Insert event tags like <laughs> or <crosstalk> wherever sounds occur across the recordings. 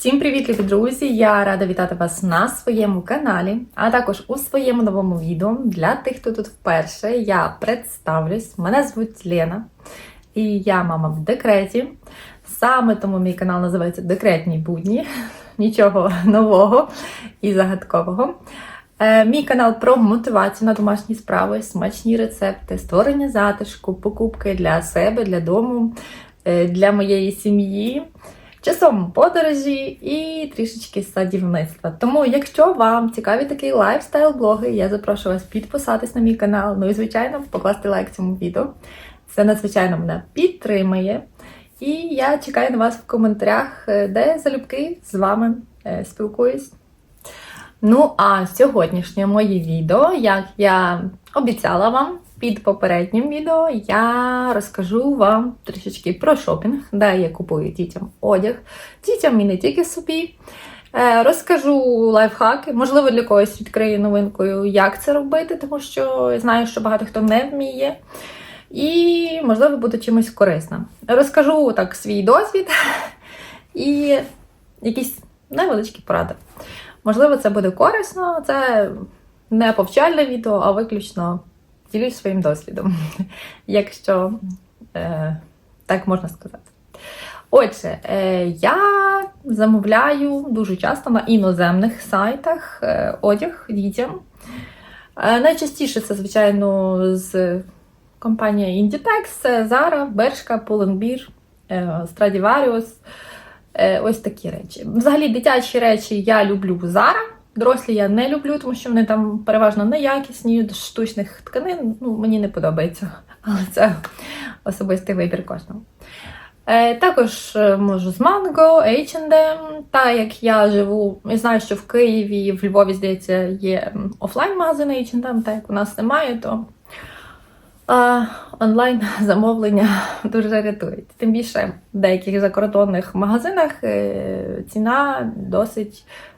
Всім привіт, любі друзі! Я рада вітати вас на своєму каналі, а також у своєму новому відео. Для тих, хто тут вперше, я представлюсь. Мене звуть Лена, і я мама в декреті. Саме тому мій канал називається Декретні будні. <laughs> Нічого нового і загадкового. Е, Мій канал про мотивацію на домашні справи, смачні рецепти, створення затишку, покупки для себе, для дому, е, для моєї сім'ї, часом подорожі і трішечки садівництва. Тому, якщо вам цікаві такі лайфстайл-блоги, я запрошую вас підписатись на мій канал. Ну і, звичайно, покласти лайк цьому відео. Це надзвичайно мене підтримує. І я чекаю на вас в коментарях, е, де залюбки з вами е, спілкуюсь. Ну, а сьогоднішнє моє відео, як я обіцяла вам під попереднім відео, я розкажу вам трішечки про шопінг, де я купую дітям одяг, дітям і не тільки собі. Е, Розкажу лайфхаки, можливо, для когось відкрию новинкою, як це робити, тому що знаю, що багато хто не вміє. І, можливо, буде чимось корисним. Розкажу так свій досвід і якісь невеличкі поради. Можливо, це буде корисно, це не повчальне відео, а виключно ділюсь своїм досвідом, <laughs> якщо е, так можна сказати. Отже, е, я замовляю дуже часто на іноземних сайтах е, одяг дітям. Е, найчастіше це, звичайно, з компанії Inditex, Zara, Bershka, Pull&Bear, е, Stradivarius. Е, Ось такі речі. Взагалі, дитячі речі я люблю Zara. Дорослі я не люблю, тому що вони там переважно неякісні, штучних тканин. Ну, мені не подобається. <laughs> Але це особистий вибір кожного. Е, також е, можу з Mango, H&M. Та як я живу, я знаю, що в Києві, в Львові, здається, є офлайн-магазин H&M, та як у нас немає, то а, онлайн <laughs> замовлення <laughs> дуже рятують. Тим більше в деяких закордонних магазинах е, ціна досить е,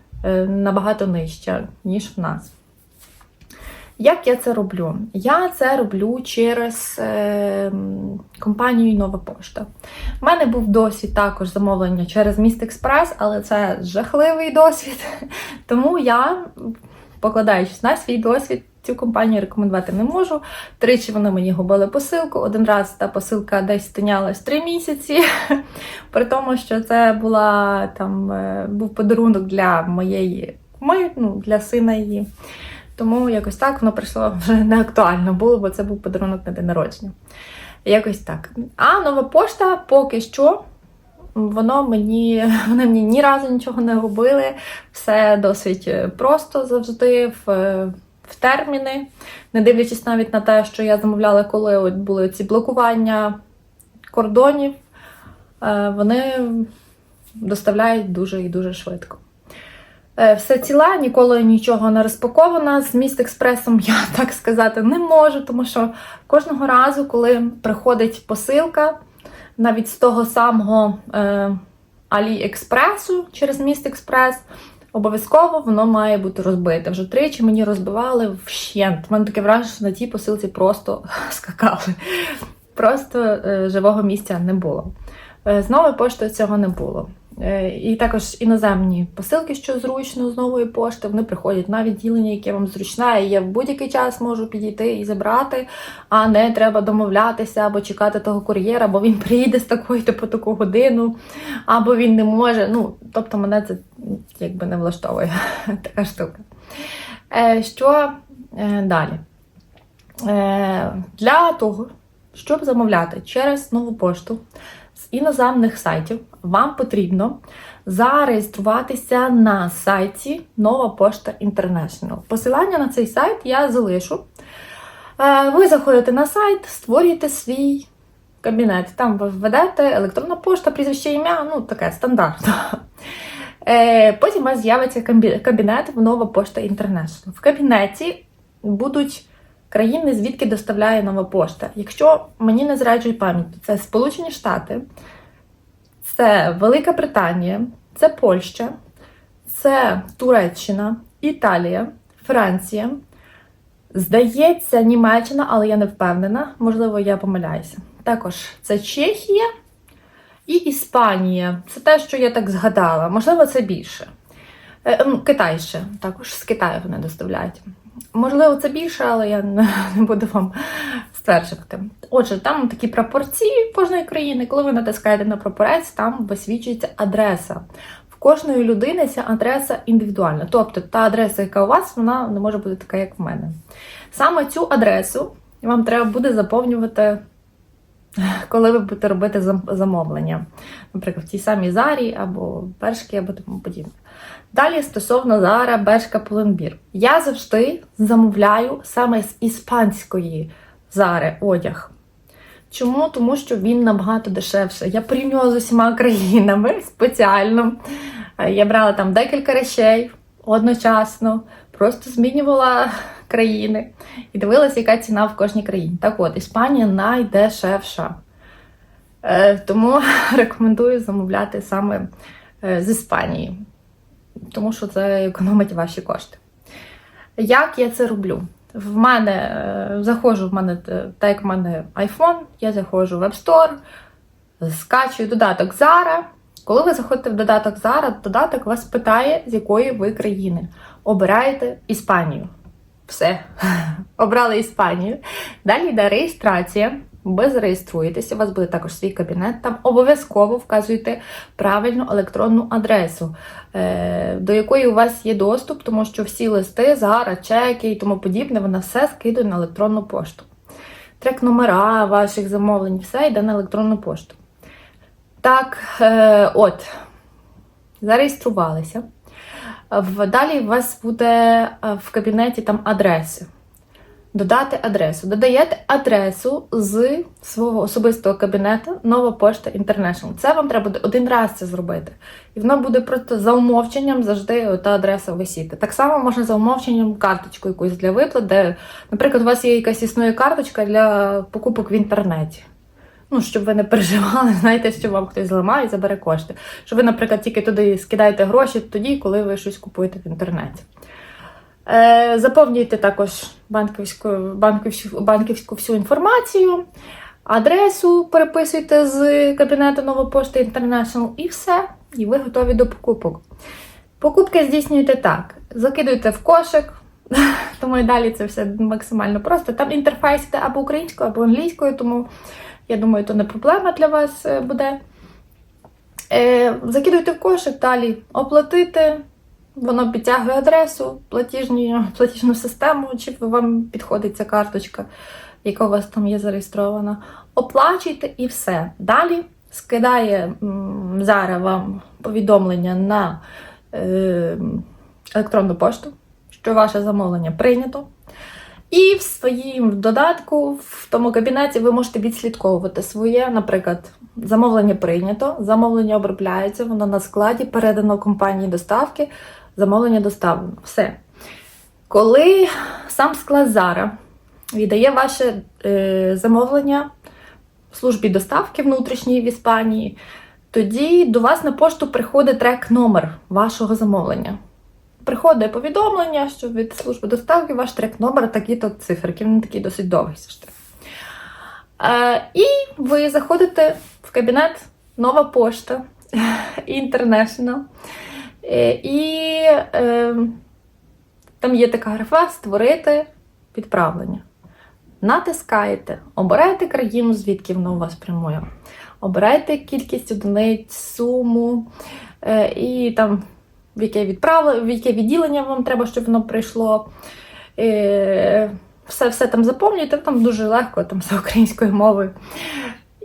набагато нижча, ніж в нас. Як я це роблю? Я це роблю через е, компанію Нова Пошта. У мене був досвід також замовлення через Міст Експрес, але це жахливий досвід. <laughs> Тому я, покладаючись на свій досвід, цю компанію рекомендувати не можу. Тричі вони мені губили посилку. Один раз та посилка десь тинялась три місяці, <laughs> при тому, що це була там е, був подарунок для моєї куми, ну, для сина її. Тому якось так воно прийшло вже <laughs> не актуально було, бо це був подарунок на день народження. Якось так. А нова пошта поки що. Воно мені <laughs> вони мені ні разу нічого не робили. Все досить е, просто завжди в, е, в терміни. Не дивлячись навіть на те, що я замовляла, коли от були ці блокування кордонів, е, вони доставляють дуже і дуже швидко. Е, Все ціла, ніколи нічого не розпакована. З міст експресом я <laughs> так сказати не можу, тому що кожного разу, коли приходить посилка, навіть з того самого е, Аліекспресу через міст експрес, обов'язково воно має бути розбите. Вже тричі мені розбивали вщент. У мене таке враження, що на тій посилці просто <laughs> скакали. Просто е, живого місця не було. Е, з новою поштою цього не було. Е, І також іноземні посилки, що зручно з нової пошти, вони приходять на відділення, яке вам зручне, і я в будь-який час можу підійти і забрати, а не треба домовлятися або чекати того кур'єра, бо він <laughs> приїде з такої по таку годину, або він не може. Ну, тобто мене це якби не влаштовує <laughs> така штука. Е, Що е, далі? Для того, щоб замовляти через нову пошту з іноземних сайтів, вам потрібно зареєструватися на сайті Нова Пошта International. Посилання на цей сайт я залишу. Е, Ви заходите на сайт, створюєте свій кабінет. Там ви введете електронна пошта, прізвище ім'я, ну таке стандартно. Е, Потім у вас з'явиться кабінет в Нова Пошта International. В кабінеті будуть країни, звідки доставляє нова пошта. Якщо мені не зраджує пам'ять, це Сполучені Штати, це Велика Британія, це Польща, це Туреччина, Італія, Франція. Здається, Німеччина, але я не впевнена. Можливо, я помиляюся. Також це Чехія І Іспанія. Це те, що я так згадала. Можливо, це більше. Е, Китай ще. Також з Китаю вони доставляють. Можливо, це більше, але я <laughs> не буду вам стверджувати. Отже, там такі прапорці кожної країни. Коли ви натискаєте на прапорець, там висвічується адреса. В кожної людини ця адреса індивідуальна. Тобто та адреса, яка у вас, вона не може бути така, як в мене. Саме цю адресу вам треба буде заповнювати, коли ви будете робити замовлення. Наприклад, в тій самій Зарі або Бершки, або тому подібне. Далі стосовно Зара, Бершка, Пуленбір. Я завжди замовляю саме з іспанської Зари одяг. Чому? Тому що він набагато дешевше. Я порівнювала з усіма країнами <laughs> спеціально. Е, Я брала там декілька речей одночасно, просто змінювала країни і дивилася, яка ціна в кожній країні. Так от, Іспанія найдешевша. Е, Тому <laughs> рекомендую замовляти саме е, з Іспанії, тому що це економить ваші кошти. Як я це роблю? В мене е, заходжу в мене, так як в мене iPhone, я заходжу в App Store, скачую додаток Zara. Коли ви заходите в додаток Zara, додаток вас питає, з якої ви країни. Обираєте Іспанію. Все. Обрали Іспанію. Далі йде реєстрація. Ви зареєструєтеся, у вас буде також свій кабінет. Там обов'язково вказуєте правильну електронну адресу, е, до якої у вас є доступ, тому що всі листи, зара, чеки і тому подібне, вона все скидує на електронну пошту. Трек номера ваших замовлень, все йде на електронну пошту. Так, е, от, зареєструвалися. Далі у вас буде е, в кабінеті там адреси. Додати адресу. Додаєте адресу з свого особистого кабінету Нова Пошта International. Це вам треба один раз це зробити. І воно буде просто за умовченням завжди та адреса висіти. Так само можна за умовченням карточку якусь для виплат, де, наприклад, у вас є якась існує карточка для покупок в інтернеті. Ну, щоб ви не переживали, <laughs> знаєте, що вам хтось зламає і забере кошти. Щоб ви, наприклад, тільки туди скидаєте гроші тоді, коли ви щось купуєте в інтернеті. Е, заповнюйте також банківську, банківську, банківську всю інформацію, адресу переписуйте з кабінету Нова Пошта International і все. І ви готові до покупок. Покупки здійснюєте так: закидуйте в кошик, <laughs> тому і далі це все максимально просто. Там інтерфейс йде або українською, або англійською, тому я думаю, то не проблема для вас е, буде. Е, закидуйте в кошик, далі оплатити. Воно підтягує адресу, платіжні, <laughs> платіжну систему, чи вам підходить ця карточка, яка у вас там є зареєстрована. Оплачуйте і все. Далі скидає м, зараз вам повідомлення на е, електронну пошту, що ваше замовлення прийнято. І в своїм додатку, в тому кабінеті, ви можете відслідковувати своє, наприклад, замовлення прийнято, замовлення обробляється, воно на складі передано компанії доставки, замовлення доставлено. Все. Коли сам склад Зара віддає ваше е, замовлення в службі доставки внутрішньої в Іспанії, тоді до вас на пошту приходить трек-номер вашого замовлення. Приходить повідомлення, що від служби доставки ваш трек-номер такі-то циферки, він такий досить довгий. Е, і ви заходите в кабінет Нова пошта <laughs> International. Е, і е, там є така графа Створити відправлення. Натискаєте, обираєте країну, звідки воно у вас прямує. Обирайте кількість одиниць, суму е, і там в яке відправлення, в яке відділення вам треба, щоб воно прийшло. Е, все, все там заповнюєте, там дуже легко, там за українською мовою.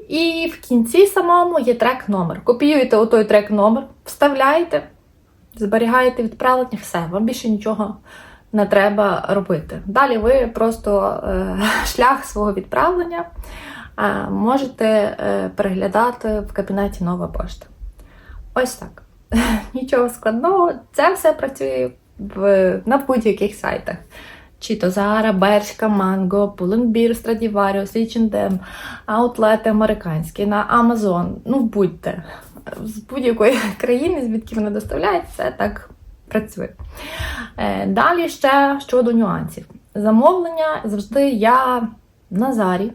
І в кінці самому є трек-номер. Копіюєте отой трек-номер, вставляєте, зберігаєте відправлення, все, вам більше нічого не треба робити. Далі ви просто е, <laughs> шлях свого відправлення е, можете е, переглядати в кабінеті Нова пошта. Ось так. <laughs> Нічого складного, це все працює в, на будь-яких сайтах. Чи то Zara, Бершка, Mango, Pull&Bear, Stradivarius, H&M, аутлети американські, на Amazon, ну будьте. З будь-якої <laughs> країни, звідки вони доставляють, це так працює. Е, Далі ще щодо нюансів. Замовлення завжди я на Зарі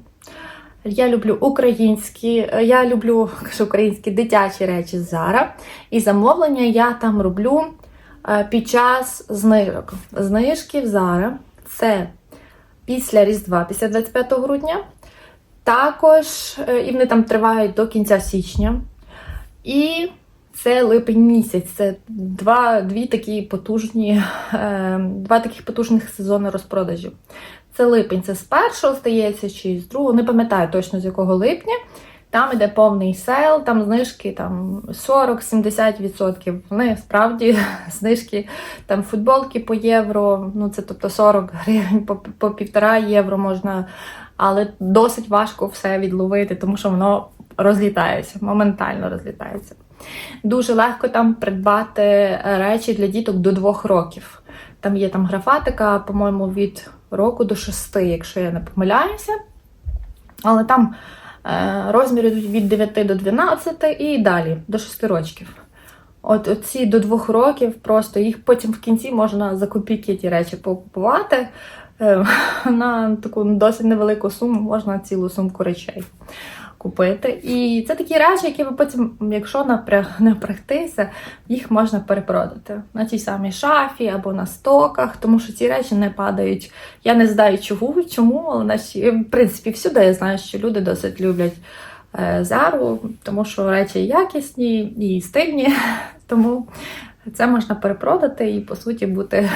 Я люблю українські, е, я люблю <laughs> кажу, українські дитячі речі з Zara. І замовлення я там роблю е, під час знижок. Знижки в Zara це після Різдва, після 25 грудня. Також е, і вони там тривають до кінця січня. І це липень місяць. Це два, дві такі потужні, два таких потужних сезони розпродажів. Це липень, це з першого здається, чи з другого, не пам'ятаю точно з якого липня. Там іде повний сейл, там знижки там 40-70%. Вони справді <laughs> знижки там футболки по євро, ну це тобто 40 гривень по, по півтора євро можна, але досить важко все відловити, тому що воно розлітається, моментально розлітається. Дуже легко там придбати речі для діток до двох років. Там є там графатика, по-моєму, від року до шести, якщо я не помиляюся. Але там е, розміри йдуть від 9 до 12 і далі до 6 років. От оці до 2 років просто їх потім в кінці можна за копійки ті речі покупувати. Е, <laughs> на таку досить невелику суму можна цілу сумку речей купити. І це такі речі, які ви потім, якщо <laughs> напрягтися, їх можна перепродати на тій самій шафі або на стоках, тому що ці речі не падають. Я не знаю чому, чому, але наші, в принципі, всюди я знаю, що люди досить люблять е, зару, тому що речі якісні і стильні, <laughs> тому це можна перепродати і, по суті, бути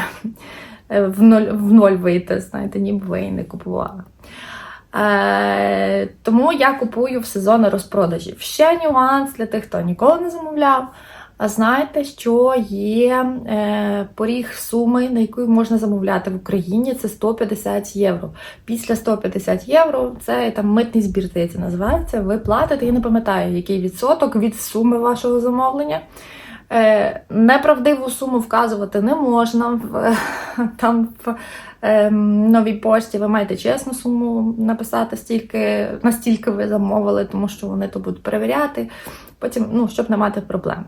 е, в ноль, в ноль вийти, знаєте, ніби ви і не купували. Е, Тому я купую в сезони розпродажів. Ще нюанс для тих, хто ніколи не замовляв. А знаєте, що є е, поріг суми, на яку можна замовляти в Україні, це 150 євро. Після 150 євро це там митний збір, здається, називається. Ви платите, я не пам'ятаю, який відсоток від суми вашого замовлення. Е, Неправдиву суму вказувати не можна. В, <laughs> там в новій пошті ви маєте чесну суму написати, стільки, настільки ви замовили, тому що вони то будуть перевіряти, потім, ну, щоб не мати проблем.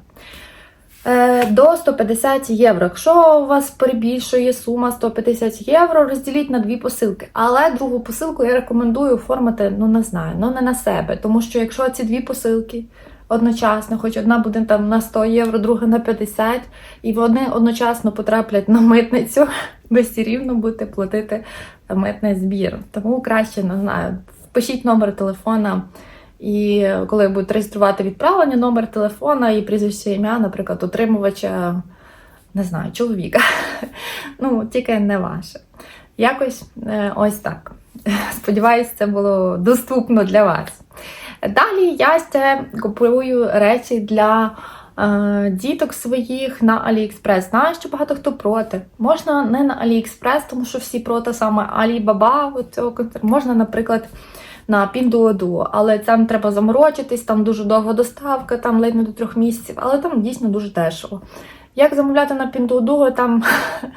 Е, До 150 євро. Якщо у вас перебільшує сума 150 євро, розділіть на дві посилки. Але другу посилку я рекомендую оформити, ну не знаю, ну не на себе. Тому що якщо ці дві посилки одночасно, хоч одна буде там на 100 євро, друга на 50, і вони одночасно потраплять на митницю, <laughs> ви все рівно будете платити митний збір. Тому краще не знаю, впишіть номер телефона. І коли будуть реєструвати відправлення, номер телефона і прізвище ім'я, наприклад, отримувача, не знаю, чоловіка. <laughs> Ну, тільки не ваше. Якось е, ось так. <laughs> Сподіваюсь, це було доступно для вас. Далі я ще купую речі для е, діток своїх на AliExpress. Знаю, що багато хто проти. Можна не на AliExpress, тому що всі проти саме цього можна, наприклад, на Pinduoduo, але там треба заморочитись, там дуже довга доставка, там ледь не до трьох місяців, але там дійсно дуже дешево. Як замовляти на Pinduoduo, там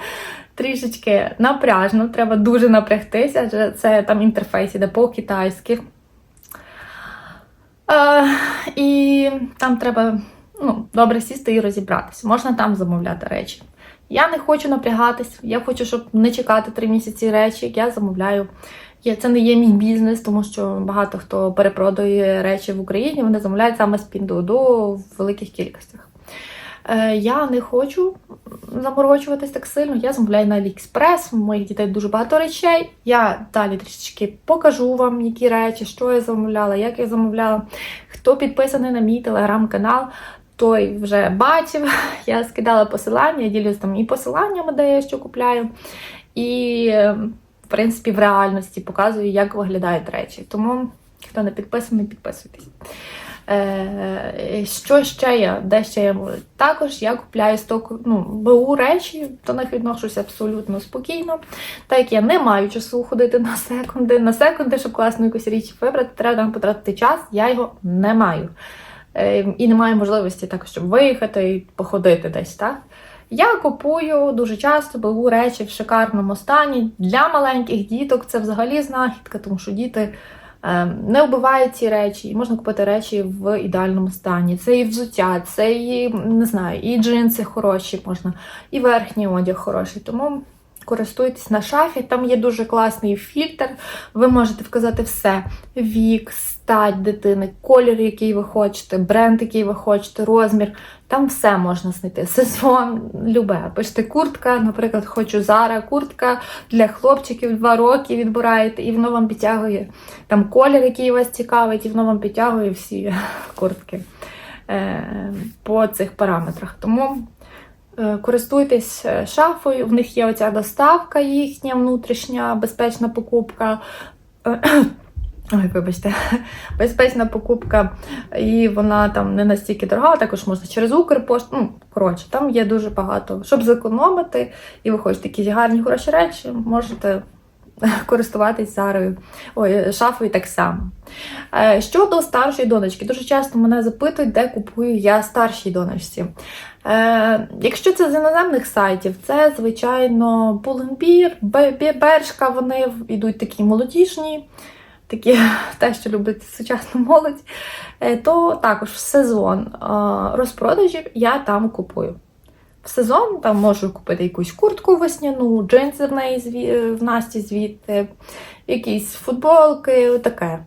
<laughs> трішечки напряжно, треба дуже напрягтися, адже це там інтерфейс іде по-китайськи. Е, І там треба ну, добре сісти і розібратися. Можна там замовляти речі. Я не хочу напрягатись, я хочу, щоб не чекати три місяці речі, я замовляю. Це не є мій бізнес, тому що багато хто перепродає речі в Україні, вони замовляють саме з Pinduoduo в великих кількостях. Е, я не хочу заморочуватись так сильно. Я замовляю на AliExpress, у моїх дітей дуже багато речей. Я далі трішечки покажу вам, які речі, що я замовляла, як я замовляла. Хто підписаний на мій телеграм-канал, той вже бачив. <laughs> Я скидала посилання, я ділюсь там і посиланнями, де я що купляю. І, в принципі, в реальності показую, як виглядають речі. Тому, хто не підписаний, підписуйтесь. Е, що ще є? Де ще я можу? Також я купляю сток, ну, БУ речі, до них відношуся абсолютно спокійно. Так як я не маю часу ходити на секунди, на секунди, щоб класну якусь річ вибрати, треба там потратити час, я його не маю. Е, і не маю можливості так, щоб виїхати і походити десь, так? Я купую дуже часто БУ речі в шикарному стані. Для маленьких діток це взагалі знахідка, тому що діти. Ем, не вбивають ці речі, і можна купити речі в ідеальному стані. Це і взуття, це і не знаю, і джинси хороші можна, і верхній одяг хороший. Тому користуйтесь на шафі. Там є дуже класний фільтр. Ви можете вказати все: вік, стать дитини, колір, який ви хочете, бренд, який ви хочете, розмір. Там все можна знайти. Сезон, любе. Пишете куртка, наприклад, хочу зараз куртка для хлопчиків 2 роки відбираєте, і воно вам підтягує там колір, який вас цікавить, і воно вам підтягує всі <laughs> куртки е, по цих параметрах. Тому користуйтесь е, шафою, в них є оця доставка їхня внутрішня, безпечна покупка. <coughs> Ой, вибачте, <laughs> безпечна покупка, і вона там не настільки дорога, також можна через Укрпошту. Ну, коротше, там є дуже багато. Щоб зекономити, і ви хочете якісь гарні хороші речі, можете <laughs> користуватись зарою, ой, шафою так само. Е, Щодо старшої донечки, дуже часто мене запитують, де купую я старшій донечці. Е, якщо це з іноземних сайтів, це, звичайно, Pull&Bear, Бе- Бершка, вони йдуть такі молодіжні, такі <laughs> те, що любить сучасну молодь, Е, то також в сезон е, розпродажів я там купую. В сезон там можу купити якусь куртку весняну, джинси в неї зві- в Насті звідти, якісь футболки, таке.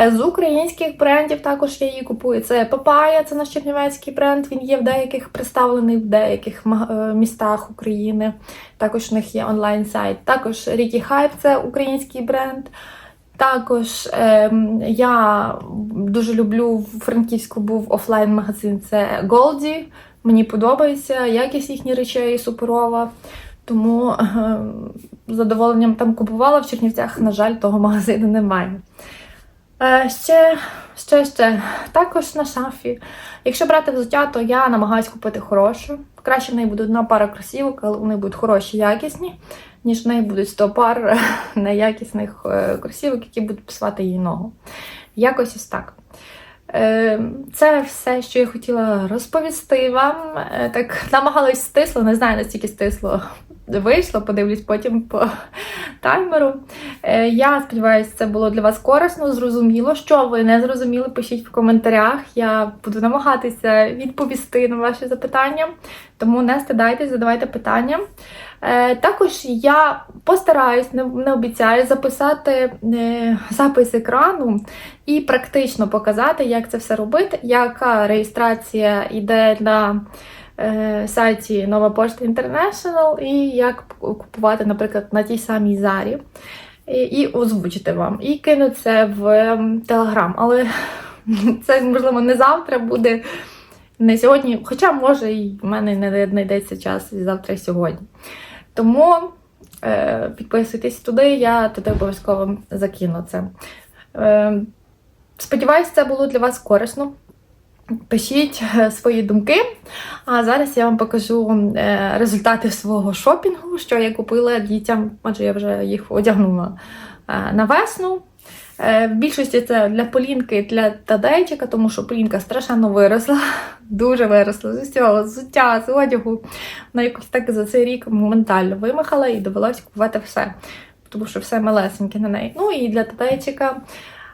Е, З українських брендів також я її купую. Це Папая, це наш чернівецький бренд. Він є в деяких представлений в деяких е, містах України. Також в них є онлайн-сайт. Також Рікі Хайп це український бренд. Також ем, я дуже люблю в Франківську був офлайн-магазин. Це Голді. Мені подобається якість їхніх речей суперова. Тому ем, з задоволенням там купувала в Чернівцях, на жаль, того магазину немає. Е, ще, ще, ще, також на шафі. Якщо брати взуття, то я намагаюся купити хороше. Краще в неї буде одна пара кросівок, але вони будуть хороші, якісні, ніж в неї будуть 100 пар <laughs> неякісних е, кросівок, які будуть псувати її ногу. Якось ось так. Е, Це все, що я хотіла розповісти вам. Так намагалась стисло, не знаю, настільки стисло вийшло, подивлюсь потім по <laughs> таймеру. Е, Я сподіваюся, це було для вас корисно, зрозуміло. Що ви не зрозуміли, пишіть в коментарях. Я буду намагатися відповісти на ваші запитання. Тому не стидайтесь, задавайте питання. Е, Також я постараюсь, не, обіцяю, записати е, запис екрану і практично показати, як це все робити, яка реєстрація йде на сайті Нова Пошта International і як купувати, наприклад, на тій самій зарі. І, і озвучити вам. І кину це в ем, Телеграм. Але <laughs> це, можливо, не завтра буде, не сьогодні, хоча, може, і в мене не знайдеться час і завтра і сьогодні. Тому е, підписуйтесь туди, я туди обов'язково закину це. Е, сподіваюсь, це було для вас корисно. Пишіть е, свої думки. А зараз я вам покажу е, результати свого шопінгу, що я купила дітям, адже я вже їх одягнула е, на весну. В більшості це для Полінки для Тадейчика, тому що Полінка страшенно виросла, <laughs> дуже виросла з усього, з взуття, з одягу. Вона якось так за цей рік моментально вимахала і довелося купувати все, тому що все малесеньке на неї. Ну і для Тадейчика,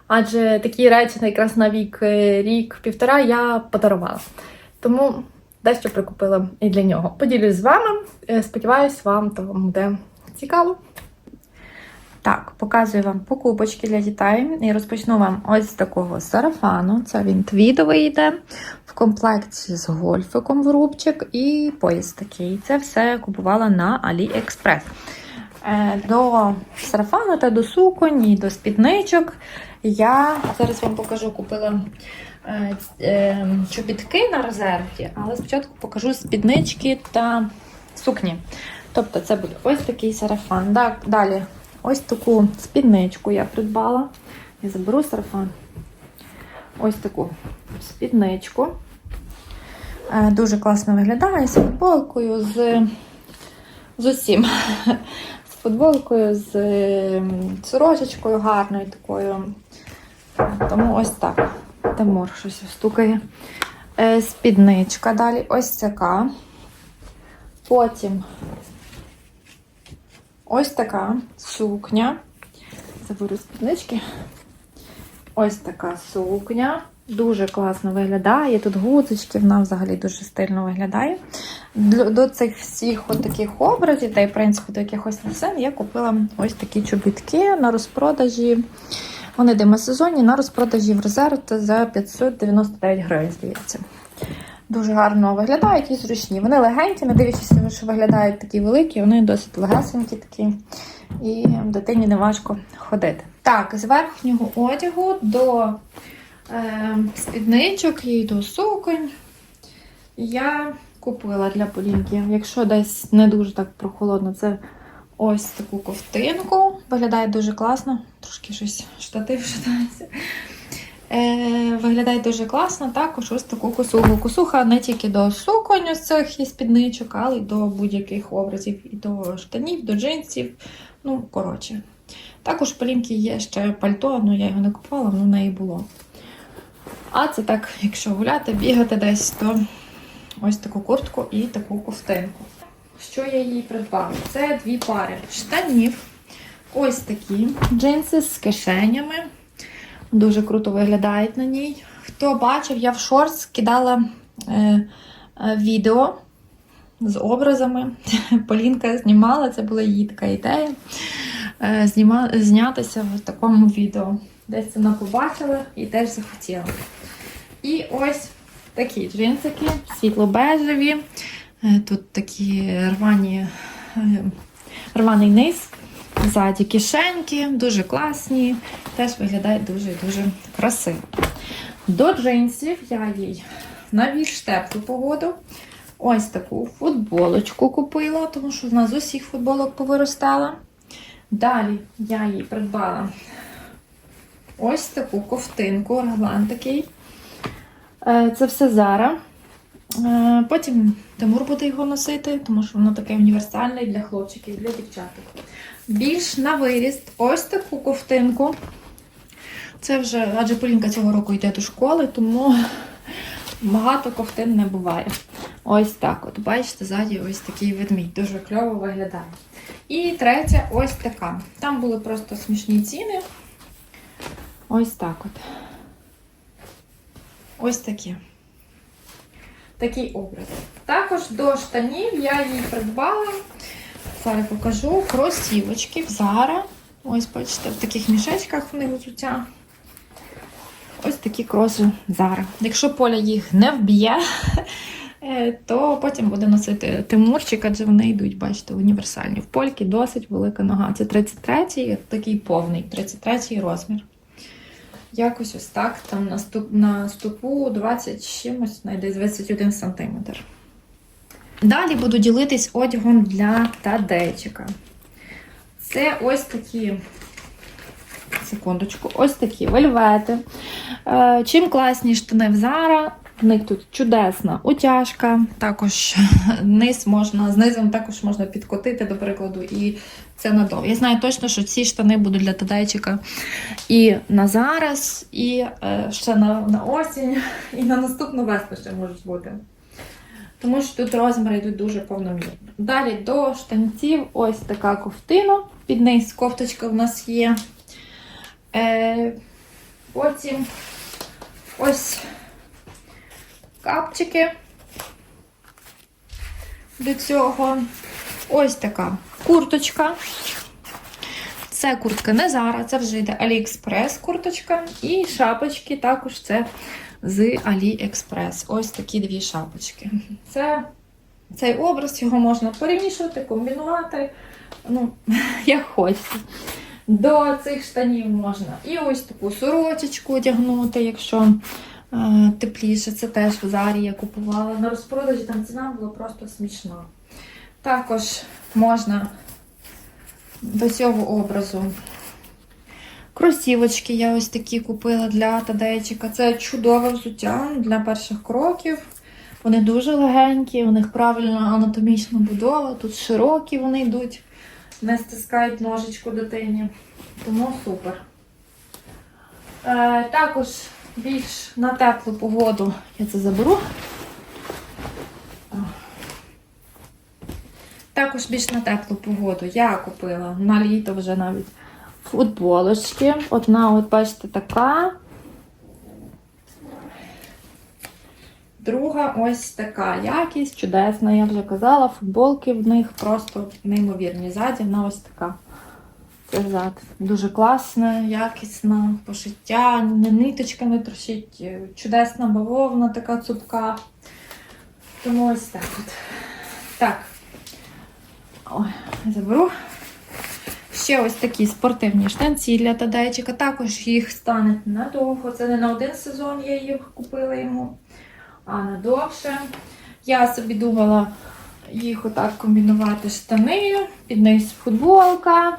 адже такі речі якраз на вік е, рік-півтора я подарувала. Тому дещо прикупила і для нього. Поділюсь з вами. Е, Сподіваюсь, вам то буде цікаво. Так, показую вам покупочки для дітей. І розпочну вам ось з такого сарафану. Це він твідовий йде в комплекті з гольфиком в рубчик і пояс такий. Це все купувала на AliExpress. Е, До сарафану та до суконь і до спідничок я зараз вам покажу, купила е, е, чобітки на резерві, але спочатку покажу спіднички та сукні. Тобто це буде ось такий сарафан. Так, Далі ось таку спідничку я придбала. Я заберу сарафан. Ось таку спідничку. Е, Дуже класно виглядає з футболкою, з, з усім. <laughs> Футболкою, з сорочечкою гарною такою. Тому ось так. Тимур щось стукає. Е, Спідничка далі ось така. Потім ось така сукня. Заберу спіднички. Ось така сукня. Дуже класно виглядає. Тут гудзички, вона взагалі дуже стильно виглядає. До цих всіх таких образів, та й в принципі до якихось сцен, я купила ось такі чобітки на розпродажі. Вони демосезонні на розпродажі в резерв за 599 гривень, здається. Дуже гарно виглядають і зручні. Вони легенькі, не дивлячись що виглядають такі великі, вони досить легесенькі такі. І дитині не важко ходити. Так, з верхнього одягу до е, спідничок і до суконь я купила для Полінки. Якщо десь не дуже так прохолодно, це ось таку ковтинку. Виглядає дуже класно. Трошки щось штатив шатається. Е, виглядає дуже класно. Також ось таку косуху. Косуха не тільки до суконь ось цих і спідничок, але й до будь-яких образів, і до штанів, до джинсів. Ну, коротше. Також в Полінки є ще пальто, ну я його не купувала, воно в неї було. А це так, якщо гуляти, бігати десь, то ось таку куртку і таку ковтинку. Що я їй придбала? Це дві пари штанів. Ось такі джинси з кишенями. Дуже круто виглядають на ній. Хто бачив, я в шорт скидала е, е, відео з образами. <laughs> Полінка знімала, це була її така ідея. Е, зніма, знятися в такому відео. Десь вона побачила і теж захотіла. І ось такі джинсики, світло-бежеві. Е, Тут такі рвані, е, рваний низ, ззаді кишеньки, дуже класні, теж виглядають дуже-дуже красиво. До джинсів я їй на більш теплу погоду. Ось таку футболочку купила, тому що вона з усіх футболок повиростала. Далі я їй придбала ось таку ковтинку, реглан такий. Е, Це все Зара. Е, Потім Тимур буде його носити, тому що воно таке універсальне для хлопчиків, для дівчаток. Більш на виріст ось таку ковтинку. Це вже, адже Полінка цього року йде до школи, тому багато ковтин не буває. Ось так. От, бачите, ззаді ось такий ведмідь. Дуже кльово виглядає. І третя ось така. Там були просто смішні ціни. Ось так от. Ось такі. Такий образ. Також до штанів я їй придбала. Зараз покажу кросівочки в Zara. Ось, бачите, в таких мішечках в них взуття. Ось такі кроси Zara. Якщо Поля їх не вб'є, <laughs> е, то потім буде носити Тимурчик, адже вони йдуть, бачите, універсальні. В польки досить велика нога. Це 33-й, такий повний, 33-й розмір. Якось ось так, там на, ступ, на ступу 20 з чимось, знайде 21 см. Далі буду ділитись одягом для Тадейчика. Це ось такі, секундочку, ось такі вельвети. Е, Чим класні штани в Zara, в них тут чудесна утяжка, також низ можна, знизом також можна підкотити, до прикладу, і це надовго. Я знаю точно, що ці штани будуть для Тадейчика і на зараз, і е, ще на, на осінь, і на наступну весну ще можуть бути. Тому що тут розміри йдуть дуже повномірно. Далі до штанців ось така ковтина. Під низ кофточка в нас є. Е, потім ось капчики до цього. Ось така курточка. Це куртка не Zara, це вже йде AliExpress курточка. І шапочки також це з AliExpress. Ось такі дві шапочки. Це цей образ, його можна перемішувати, комбінувати. Ну, <laughs> як хочете. До цих штанів можна і ось таку сорочечку одягнути, якщо тепліше. Це теж в Зарі я купувала. На розпродажі там ціна була просто смішна. Також можна до цього образу. Кросівочки я ось такі купила для Тадейчика. Це чудове взуття для перших кроків. Вони дуже легенькі, у них правильна анатомічна будова, тут широкі вони йдуть, не стискають ножичку дитині. Тому супер. Е, також більш на теплу погоду я це заберу. Також більш на теплу погоду я купила на літо вже навіть футболочки. Одна, от бачите, така. друга ось така якість, чудесна, я вже казала, футболки в них просто неймовірні. Ззаді вона ось така. Зад. Дуже класна, якісна, пошиття, не ниточка не трощить, е, чудесна бавовна, така цупка. Тому ось так от. Так. Ой, заберу. Ще ось такі спортивні штанці для Тадайчика. Також їх стане надовго. Це не на один сезон я їх купила йому, а на довше. Я собі думала їх отак комбінувати штани, під низ футболка.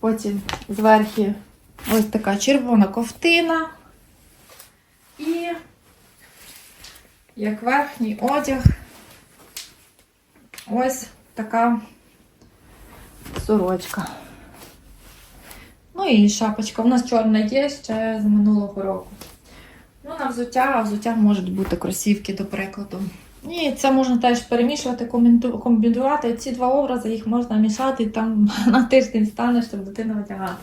Потім зверху ось така червона ковтина. І як верхній одяг, ось така сорочка. Ну і шапочка. У нас чорна є ще з минулого року. Ну, на взуття, а взуття можуть бути кросівки, до прикладу. І це можна теж перемішувати, комбінувати. Ці два образи їх можна мішати там <laughs> на тиждень стане, щоб дитина одягати.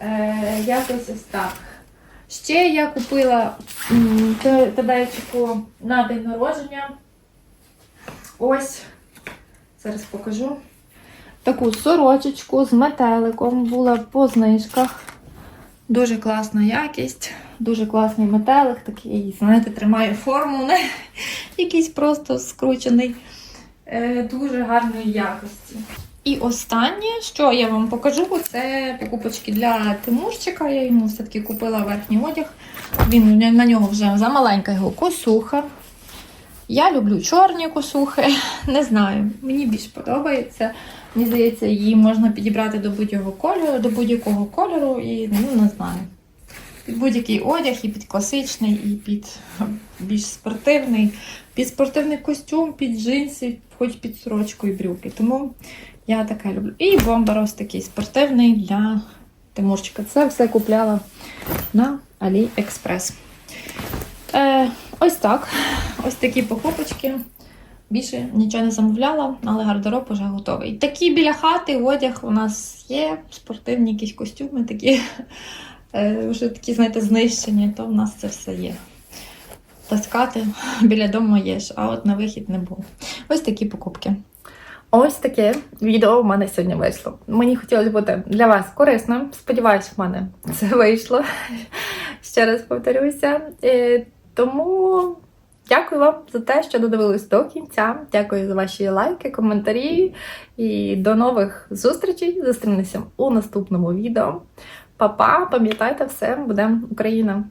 Е, якось ось так. Ще я купила м, на день народження. Ось, зараз покажу. Таку сорочечку з метеликом була по знижках. Дуже класна якість, дуже класний метелик, такий, знаєте, тримає форму, не якийсь просто скручений, е, дуже гарної якості. І останнє, що я вам покажу, це покупочки для Тимурчика. Я йому все-таки купила верхній одяг. Він на нього вже замаленька його косуха. Я люблю чорні косухи. <laughs> Не знаю, мені більш подобається. Мені здається, її можна підібрати до будь-якого кольору, до будь-якого кольору і ну не знаю. Під будь-який одяг, і під класичний, і під більш спортивний, під спортивний костюм, під джинси, хоч під сорочку і брюки. Тому я таке люблю. І бомбер ось такий спортивний для Тимурчика. Це все купляла на AliExpress. Е, ось так. Ось такі покупочки. Більше нічого не замовляла, але гардероб вже готовий. Такі біля хати одяг у нас є, спортивні якісь костюми, такі <laughs> е, вже такі, знаєте, знищені, то в нас це все є. Таскати біля дому є а от на вихід не було. Ось такі покупки. Ось таке відео в мене сьогодні вийшло. Мені хотілося бути для вас корисним. Сподіваюсь, в мене це <laughs> вийшло. Ще раз повторюся. Е, Тому дякую вам за те, що додивились до кінця. Дякую за ваші лайки, коментарі. І до нових зустрічей. Зустрінемося у наступному відео. Па-па, пам'ятайте все, будемо Україна!